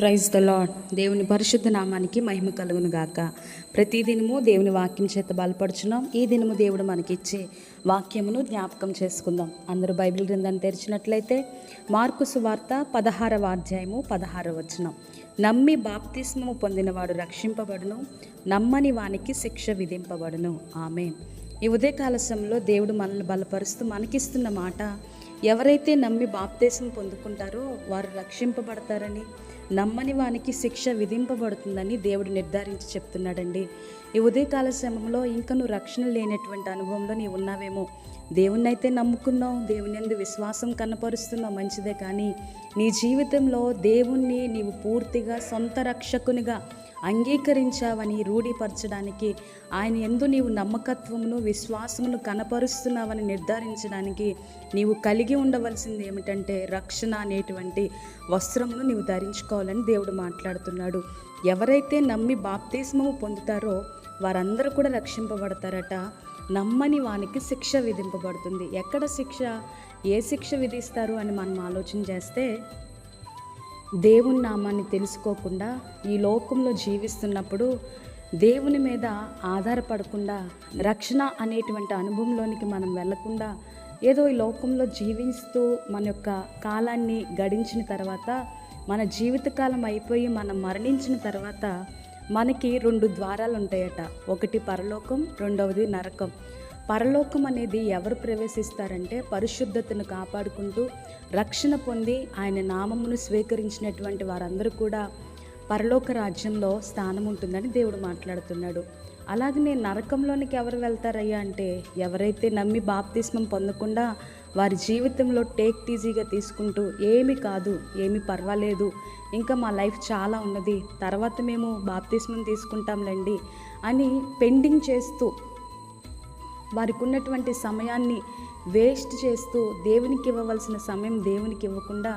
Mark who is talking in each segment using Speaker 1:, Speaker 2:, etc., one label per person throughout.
Speaker 1: Praise the lord దేవుని పరిశుద్ధ నామానికి మహిమ కలుగును గాక. ప్రతి దినము దేవుని వాక్యం చేత బలపడుచున్నాం ఈ దినము దేవుడు మనకిచ్చే వాక్యమును జ్ఞాపకం చేసుకుందాం. అందరూ బైబిల్ గ్రంథాన్ని తెరిచినట్లయితే మార్కు సువార్త పదహారవ అధ్యాయము పదహారవ వచనం. నమ్మి బాప్తిస్మము పొందినవాడు రక్షింపబడును. నమ్మని వానికి శిక్ష విధింపబడును. ఆమె ఈ ఉదయకాల సమయంలో దేవుడు మనల్ని బలపరుస్తూ మనకిస్తున్న మాట ఎవరైతే నమ్మి బాప్తేశం పొందుకుంటారో వారు రక్షింపబడతారని నమ్మని వానికి శిక్ష విధింపబడుతుందని దేవుడు నిర్ధారించి చెప్తున్నాడండి. ఈ ఉదయకాల సమయంలో ఇంకా నువ్వు రక్షణ లేనటువంటి అనుభవంలో నీవు ఉన్నావేమో. దేవుణ్ణి అయితే నమ్ముకున్నావు దేవుని ఎందు విశ్వాసం కనపరుస్తున్నావు మంచిదే కానీ నీ జీవితంలో దేవుణ్ణి నీవు పూర్తిగా సొంత రక్షకునిగా అంగీకరించావని రూఢిపరచడానికి ఆయన ఎందు నీవు నమ్మకత్వమును విశ్వాసమును కనపరుస్తున్నావని నిర్ధారించడానికి నీవు కలిగి ఉండవలసింది ఏమిటంటే రక్షణ అనేటువంటి వస్త్రమును నీవు ధరించుకోవాలని దేవుడు మాట్లాడుతున్నాడు. ఎవరైతే నమ్మి బాప్తిస్మము పొందుతారో వారందరూ కూడా రక్షింపబడతారట. నమ్మని వానికి శిక్ష విధింపబడుతుంది. ఎక్కడ శిక్ష? ఏ శిక్ష విధిస్తారు అని మనం ఆలోచన చేస్తే దేవుని నామాన్ని తెలుసుకోకుండా ఈ లోకంలో జీవిస్తున్నప్పుడు దేవుని మీద ఆధారపడకుండా రక్షణ అనేటువంటి అనుభవంలోనికి మనం వెళ్ళకుండా ఏదో ఈ లోకంలో జీవిస్తూ మన యొక్క కాలాన్ని గడించిన తర్వాత మన జీవితకాలం అయిపోయి మనం మరణించిన తర్వాత మనకి రెండు ద్వారాలు ఉంటాయట ఒకటి పరలోకం రెండవది నరకం. పరలోకం అనేది ఎవరు ప్రవేశిస్తారంటే పరిశుద్ధతను కాపాడుకుంటూ రక్షణ పొంది ఆయన నామమును స్వీకరించినటువంటి వారందరూ కూడా పరలోక రాజ్యంలో స్థానం ఉంటుందని దేవుడు మాట్లాడుతున్నాడు. అలాగనే నరకంలోనికి ఎవరు వెళ్తారయ్యా అంటే ఎవరైతే నమ్మి బాప్తిస్మం పొందకుండా వారి జీవితంలో టేక్ టీజీగా తీసుకుంటూ ఏమి కాదు ఏమి పర్వాలేదు ఇంకా మా లైఫ్ చాలా ఉన్నది తర్వాత మేము బాప్తిస్మం తీసుకుంటాంలేండి అని పెండింగ్ చేస్తూ వారికి ఉన్నటువంటి సమయాన్ని వేస్ట్ చేస్తూ దేవునికి ఇవ్వవలసిన సమయం దేవునికి ఇవ్వకుండా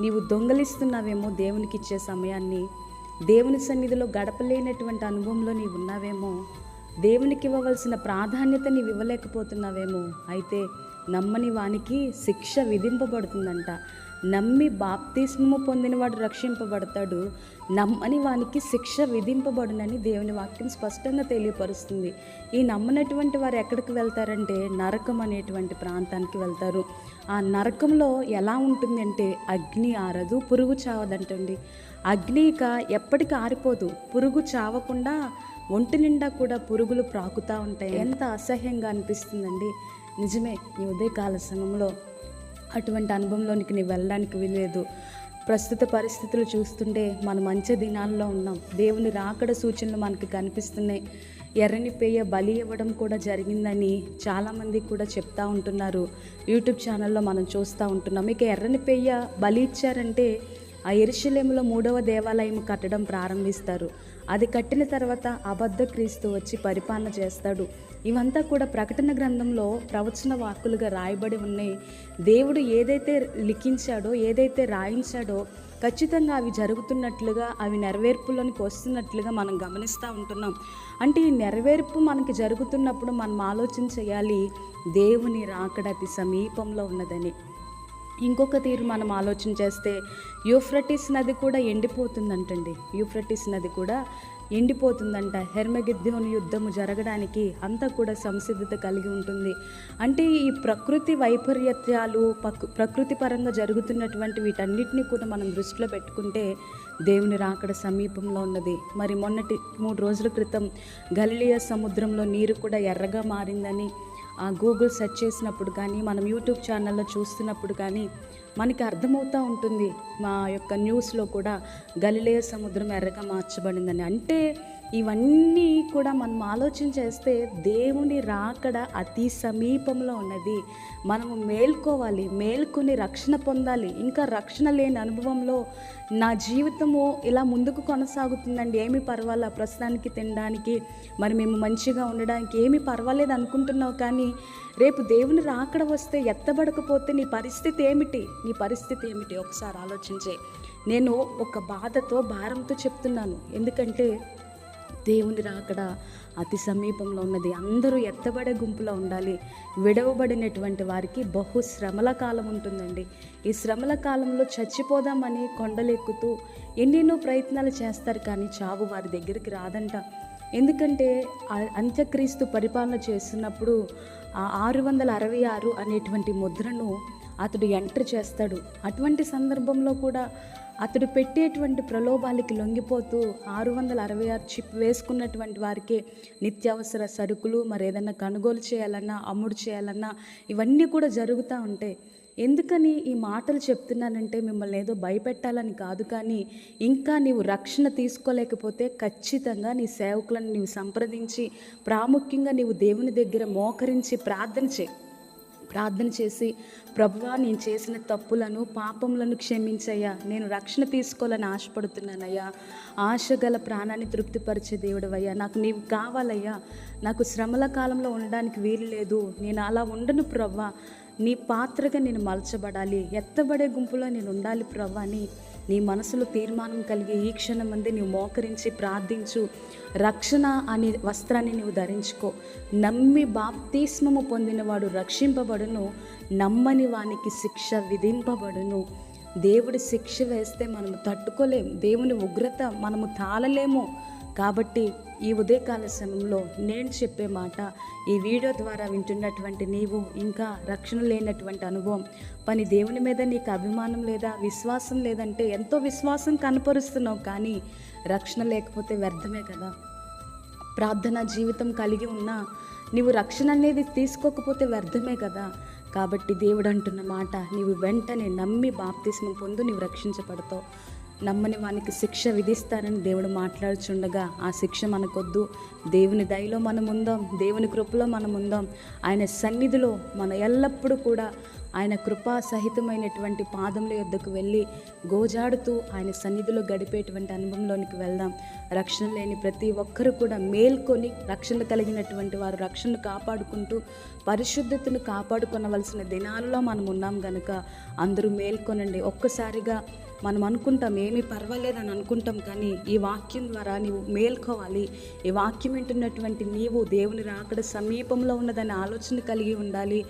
Speaker 1: నీవు దొంగలిస్తున్నావేమో దేవునికి ఇచ్చే సమయాన్ని దేవుని సన్నిధిలో గడపలేనటువంటి అనుభవంలో నీవు ఉన్నావేమో దేవునికి ఇవ్వవలసిన ప్రాధాన్యత నీవు ఇవ్వలేకపోతున్నావేమో అయితే నమ్మని వానికి శిక్ష విధింపబడుతుందంట. నమ్మి బాప్తిస్మము పొందినవాడు రక్షింపబడతాడు. నమ్మని వానికి శిక్ష విధింపబడునని దేవుని వాక్యం స్పష్టంగా తెలియపరుస్తుంది. ఈ నమ్మనటువంటి వారు ఎక్కడికి వెళ్తారంటే నరకం అనేటువంటి ప్రాంతానికి వెళ్తారు. ఆ నరకంలో ఎలా ఉంటుందంటే అగ్ని ఆరదు పురుగు చావదంటండి. అగ్ని ఇక ఎప్పటికీ ఆరిపోదు. పురుగు చావకుండా ఒంటి నిండా కూడా పురుగులు ప్రాకుతూ ఉంటాయి. ఎంత అసహ్యంగా అనిపిస్తుందండి. నిజమే ఈ ఉదయకాల సమయంలో అటువంటి అనుభవంలోనికి నీవు వెళ్ళడానికి వీలేదు ప్రస్తుత పరిస్థితులు చూస్తుంటే మనం మంచి దినాల్లో ఉన్నాం. దేవుని రాకడ సూచనలు మనకి కనిపిస్తున్నాయి. ఎర్రని పేయ బలి ఇవ్వడం కూడా జరిగిందని చాలామంది కూడా చెప్తా ఉంటున్నారు. యూట్యూబ్ ఛానల్లో మనం చూస్తూ ఉంటున్నాం. ఇక ఎర్రని పేయ బలి ఇచ్చారంటే ఆ ఎరుశలేములో మూడవ దేవాలయం కట్టడం ప్రారంభిస్తారు. అది కట్టిన తర్వాత అబద్ధ క్రీస్తు వచ్చి పరిపాలన చేస్తాడు. ఇవంతా కూడా ప్రకటన గ్రంథంలో ప్రవచన వాక్కులుగా రాయబడి ఉన్నాయి. దేవుడు ఏదైతే లిఖించాడో ఏదైతే రాయించాడో ఖచ్చితంగా అవి జరుగుతున్నట్లుగా అవి నెరవేర్పులోనికి వస్తున్నట్లుగా మనం గమనిస్తూ ఉంటున్నాం. అంటే ఈ నెరవేర్పు మనకి జరుగుతున్నప్పుడు మనం ఆలోచన చేయాలి దేవుని రాకడ అతి సమీపంలో ఉన్నదని. ఇంకొక తీరు మనం ఆలోచన చేస్తే యూఫ్రటిస్ నది కూడా ఎండిపోతుందంటండి. యూఫ్రటిస్ నది కూడా ఎండిపోతుందంట. హెర్మగిద్యోని యుద్ధము జరగడానికి అంతా కూడా సంసిద్ధత కలిగి ఉంటుంది. అంటే ఈ ప్రకృతి వైపరీత్యాలు ప్రకృతి పరంగా జరుగుతున్నటువంటి వీటన్నిటిని కూడా మనం దృష్టిలో పెట్టుకుంటే దేవుని రాకడ సమీపంలో ఉన్నది. మరి మొన్నటి మూడు రోజుల క్రితం గలిలియ సముద్రంలో నీరు కూడా ఎర్రగా మారిందని గూగుల్ సెర్చ్ చేసినప్పుడు కానీ మనం యూట్యూబ్ ఛానల్లో చూస్తున్నప్పుడు కానీ మనకి అర్థమవుతూ ఉంటుంది. మా యొక్క న్యూస్లో కూడా గలిలేయ సముద్రం ఎర్రగా మార్చబడిందని. అంటే ఇవన్నీ కూడా మనం ఆలోచన చేస్తే దేవుని రాకడ అతి సమీపంలో ఉన్నది. మనము మేల్కోవాలి మేల్కొని రక్షణ పొందాలి. ఇంకా రక్షణ లేని అనుభవంలో నా జీవితము ఇలా ముందుకు కొనసాగుతుందండి. ఏమి పర్వాలా? ప్రస్తుతానికి తినడానికి మరి మేము మంచిగా ఉండడానికి ఏమి పర్వాలేదు అనుకుంటున్నావు కానీ రేపు దేవుని రాకడ వస్తే ఎత్తబడకపోతే నీ పరిస్థితి ఏమిటి? నీ పరిస్థితి ఏమిటి? ఒకసారి ఆలోచించే. నేను ఒక బాధతో భారంతో చెప్తున్నాను. ఎందుకంటే దేవుని రాకడ అతి సమీపంలో ఉన్నది. అందరూ ఎత్తబడే గుంపులో ఉండాలి. విడవబడినటువంటి వారికి బహు శ్రమల కాలం ఉంటుందండి. ఈ శ్రమల కాలంలో చచ్చిపోదామని కొండలెక్కుతూ ఎన్నెన్నో ప్రయత్నాలు చేస్తారు కానీ చావు వారి దగ్గరికి రాదంట. ఎందుకంటే అంత్యక్రీస్తు పరిపాలన చేస్తున్నప్పుడు ఆరు వందల అరవై ఆరు అనేటువంటి ముద్రను అతడు ఎంటర్ చేస్తాడు. అటువంటి సందర్భంలో కూడా అతడు పెట్టేటువంటి ప్రలోభాలకి లొంగిపోతూ ఆరు వందల అరవై ఆరు చిప్ వేసుకున్నటువంటి వారికి నిత్యావసర సరుకులు మరి ఏదన్నా కొనుగోలు చేయాలన్నా అమ్ముడు చేయాలన్నా ఇవన్నీ కూడా జరుగుతూ ఉంటాయి ఎందుకని ఈ మాటలు చెప్తున్నానంటే మిమ్మల్ని ఏదో భయపెట్టాలని కాదు కానీ ఇంకా నీవు రక్షణ తీసుకోలేకపోతే ఖచ్చితంగా నీ సేవకులను నీవు సంప్రదించి ప్రాముఖ్యంగా నీవు దేవుని దగ్గర మోకరించి ప్రార్థన చేయి. ప్రార్థన చేసి ప్రభువా నేను చేసిన తప్పులను పాపములను క్షమించయ్యా. నేను రక్షణ తీసుకోవాలని ఆశపడుతున్నానయ్యా. ఆశ గల ప్రాణాన్ని తృప్తిపరిచే దేవుడవయ్యా. నాకు నీవు కావాలయ్యా. నాకు శ్రమల కాలంలో ఉండడానికి వీలు లేదు. నేను అలా ఉండను ప్రవ్వా. నీ పాత్రగా నేను మలచబడాలి. ఎత్తబడే గుంపులో నేను ఉండాలి ప్రవ్వా. అని నీ మనసులో తీర్మానం కలిగి ఈ క్షణం మంది నీవు మోకరించి ప్రార్థించు. రక్షణ అనే వస్త్రాన్ని నీవు ధరించుకో. నమ్మి బాప్తిస్మము పొందినవాడు రక్షింపబడును. నమ్మని వానికి శిక్ష విధింపబడును. దేవుడి శిక్ష వేస్తే మనము తట్టుకోలేము దేవుని ఉగ్రత మనము తాళలేము. కాబట్టి ఈ ఉదయకాల సమయంలో నేను చెప్పే మాట ఈ వీడియో ద్వారా వింటున్నటువంటి నీవు ఇంకా రక్షణ లేనటువంటి అనుభవం. పని దేవుని మీద నీకు అభిమానం లేదా విశ్వాసం లేదంటే ఎంతో విశ్వాసం కనపరుస్తున్నావు కానీ రక్షణ లేకపోతే వ్యర్థమే కదా. ప్రార్థన జీవితం కలిగి ఉన్నా నీవు రక్షణ అనేది తీసుకోకపోతే వ్యర్థమే కదా. కాబట్టి దేవుడు అంటున్న మాట నీవు వెంటనే నమ్మి బాప్తిస్మం పొందు నీవు రక్షించబడతావు. నమ్మని వానికి శిక్ష విధిస్తారని దేవుడు మాట్లాడుచుండగా ఆ శిక్ష మనకొద్దు. దేవుని దయలో మనం ఉందాం దేవుని కృపలో మనం ఉందాం ఆయన సన్నిధిలో మన ఎల్లప్పుడూ కూడా ఆయన కృపా సహితమైనటువంటి పాదముల యొద్దకు వెళ్ళి గోజాడుతూ ఆయన సన్నిధిలో గడిపేటువంటి అనుభవంలోనికి వెళ్దాం. రక్షణ లేని ప్రతి ఒక్కరు కూడా మేల్కొని రక్షణ కలిగినటువంటి వారు రక్షణ కాపాడుకుంటూ పరిశుద్ధతను కాపాడుకొనవలసిన దినాలలో మనం ఉన్నాం గనుక అందరూ మేల్కొనండి. ఒక్కసారిగా మనం అనుకుంటాం ఏమీ పర్వాలేదని అనుకుంటాం కానీ ఈ వాక్యం ద్వారా నీవు మేల్కోవాలి. ఈ వాక్యం వింటున్నటువంటి నీవు దేవుని రాకడ సమీపంలో ఉన్నదని ఆలోచన కలిగి ఉండాలి.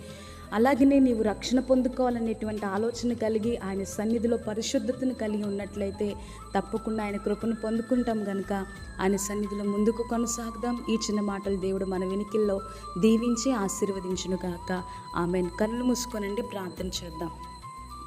Speaker 1: అలాగనే నీవు రక్షణ పొందుకోవాలనేటువంటి ఆలోచన కలిగి ఆయన సన్నిధిలో పరిశుద్ధతను కలిగి ఉన్నట్లయితే తప్పకుండా ఆయన కృపను పొందుకుంటాం కనుక ఆయన సన్నిధిలో ముందుకు కొనసాగుదాం. ఈ చిన్న మాటలు దేవుడు మన వెనికిల్లో దీవించి ఆశీర్వదించును గాక ఆమె కళ్ళు మూసుకొనండి ప్రార్థన చేద్దాం.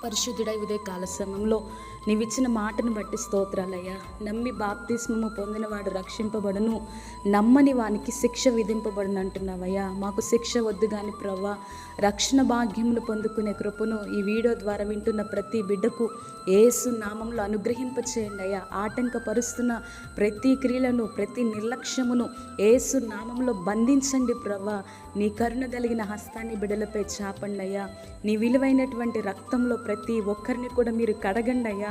Speaker 1: పరిశుద్ధుడై ఉదయ కాల సమయంలో నీవిచ్చిన మాటను బట్టి స్తోత్రాలయ్యా. నమ్మి బాప్తిస్మము పొందినవాడు రక్షింపబడును. నమ్మని వానికి శిక్ష విధింపబడును అంటున్నావయ్యా. మాకు శిక్ష వద్దు కానీ ప్రవ్వా. రక్షణ భాగ్యములు పొందుకునే కృపను ఈ వీడియో ద్వారా వింటున్న ప్రతి బిడ్డకు ఏసు నామంలో అనుగ్రహింపచేయండి అయ్యా ఆటంకపరుస్తున్న ప్రతి క్రియలను ప్రతి నిర్లక్ష్యమును ఏసు నామంలో బంధించండి ప్రవ్వా. నీ కరుణ కలిగిన హస్తాన్ని బిడలపై చాపండి అయ్యా నీ విలువైనటువంటి రక్తంలో ప్రతి ఒక్కరిని కూడా మీరు కడగండి అయ్యా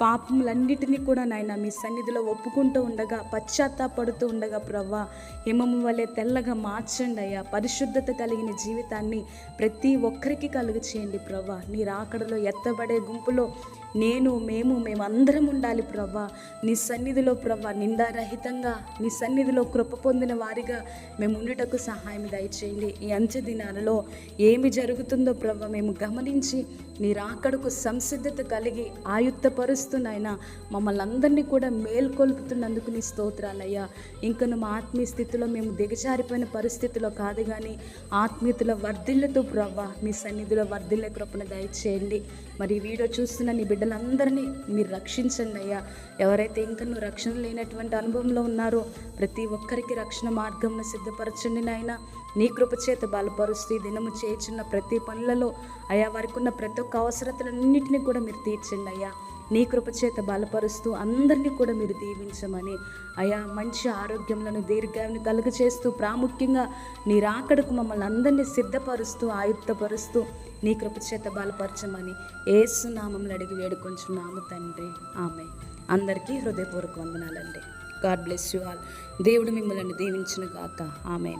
Speaker 1: పాపములన్నిటినీ కూడా నాయన మీ సన్నిధిలో ఒప్పుకుంటూ ఉండగా పశ్చాత్తాపడుతూ ఉండగా ప్రవ్వా హిమము వలె తెల్లగా మార్చండి అయ్యా. పరిశుద్ధత కలిగిన జీవితాన్ని ప్రతి ఒక్కరికి కలుగు చేయండి ప్రవ్వా. నీ రాకడలో ఎత్తబడే గుంపులో నేను మేము మేమందరం ఉండాలి ప్రవ్వా. నీ సన్నిధిలో ప్రవ్వా నిందారహితంగా నీ సన్నిధిలో కృప పొందిన వారిగా మేము ఉండుటకు సహాయం దయచేయండి. ఈ అంచె దినాలలో ఏమి జరుగుతుందో ప్రవ్వ మేము గమనించి నీ రాకడకు సంసిద్ధత కలిగి వస్తున్నాయినా మమ్మల్ని అందరినీ కూడా మేల్కొల్పుతున్నందుకు నీ స్తోత్రాలయ్యా. ఇంకను మా ఆత్మీయ స్థితిలో మేము దిగజారిపోయిన పరిస్థితిలో కాదు కానీ ఆత్మీయతలో వర్ధిల్లతో ప్రవ్వా మీ సన్నిధిలో వర్ధిల్లే కృపను దయచేయండి. మరి ఈ వీడియో చూస్తున్న నీ బిడ్డలందరినీ మీరు రక్షించండి అయ్యా. ఎవరైతే ఇంకా నువ్వు రక్షణ లేనటువంటి అనుభవంలో ఉన్నారో ప్రతి ఒక్కరికి రక్షణ మార్గంను సిద్ధపరచండి నాయన. నీ కృపచేత బలపరుస్తూ ఈ దినము చేయుచున్న ప్రతి పనులలో అయా వారికి ఉన్న ప్రతి ఒక్క అవసరతలన్నింటినీ కూడా మీరు తీర్చండి అయ్యా. నీ కృపచేత బలపరుస్తూ అందరినీ కూడా మీరు దీవించమని. అయా మంచి ఆరోగ్యములను దీర్ఘాన్ని కలుగచేస్తూ ప్రాముఖ్యంగా నీ రాకడకు మమ్మల్ని అందరినీ సిద్ధపరుస్తూ ఆయుక్తపరుస్తూ నీ కృపచేత బలపరచమని ఏసునామంలో అడిగి వేడుకొంచున్నాము తండ్రి. ఆమె అందరికీ హృదయపూర్వక వందనాలండి. God bless you all. దేవుడు మిమ్మల్ని దీవించిన గాక. ఆమె